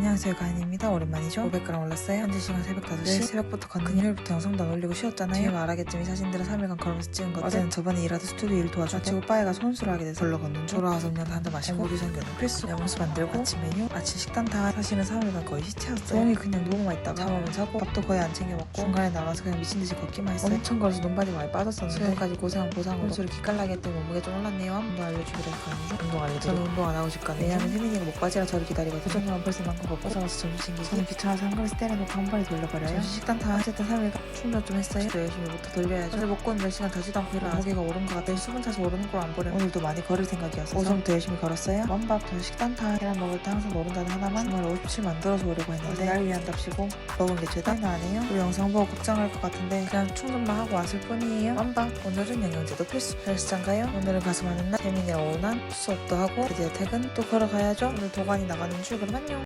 안녕하세요 가인입니다. 오랜만이죠? 500g 올랐어요? 현재 시간 새벽 5시. 내일 새벽부터 걷는 금요일부터 영상도 안 올리고 쉬었잖아요. 말하겠지만 이 사진들은 3일간 걸으면서 찍은 것들 어제는 저번에 일하던 스튜디오 일 도와주고 마치고 바에 가서 혼술을 하게 돼서 걸러 걷는 중 돌아와서 음료도 한잔 마시고 공복이 생겨는 필수 영수 만들고 아침 메뉴? 아침 식단 다 사실은 3일간 거의 시체였어요. 조용히 그냥 누워만 있다가 잠 오면 자고 밥도 거의 안 챙겨 먹고 중간에 나가서 그냥 미친듯이 걷기만 했어요. 엄청 걸어서 눈발이 많이 빠졌었는데 수요일까지 고생한 보상으로 혼술을 기깔나게 했더니 몸무게 좀 올랐네요. 운동 알려주기로 했거든요. 운동 알려드리고. 저는 운동 안 하고 집 가는 왜냐면 혜민이가 목바지랑 저를 기다리거든요. 표정만 벌써 만큼 걷고 나서 점심 챙기고 저는 귀찮아서 한 그릇 때려놓고 한 번에 돌려버려요. 점심 식단 다 어쨌든 3일 충전 좀 했어요? 또 열심히부터 돌려야죠. 오늘 먹고는 몇 시간 자지도 않고 일어나 무게가 오른 것 같아 수분 차서 오르는 걸안 보려 오늘도 많이 걸을 생각이었어서. 오전부터 열심히 걸었어요? 완밥 저 식단 타 계란 먹을 때 항상 노른자는 하나만? 주말 57 만들어서 오려고 했는데. 날 위한 답시고. 먹은 게 죄다? 나 아니에요? 우리 영상 보고 걱정할 것 같은데. 그냥 충전만 하고 왔을 뿐이에요. 완밥 오늘은 영양제도 필수. 헬스장 가요? 오늘은 가서 많은 날 재민이랑 오난 수업도 하고 드디어 퇴근 또 걸어가야죠. 오늘 도관이 나가는 출근 안녕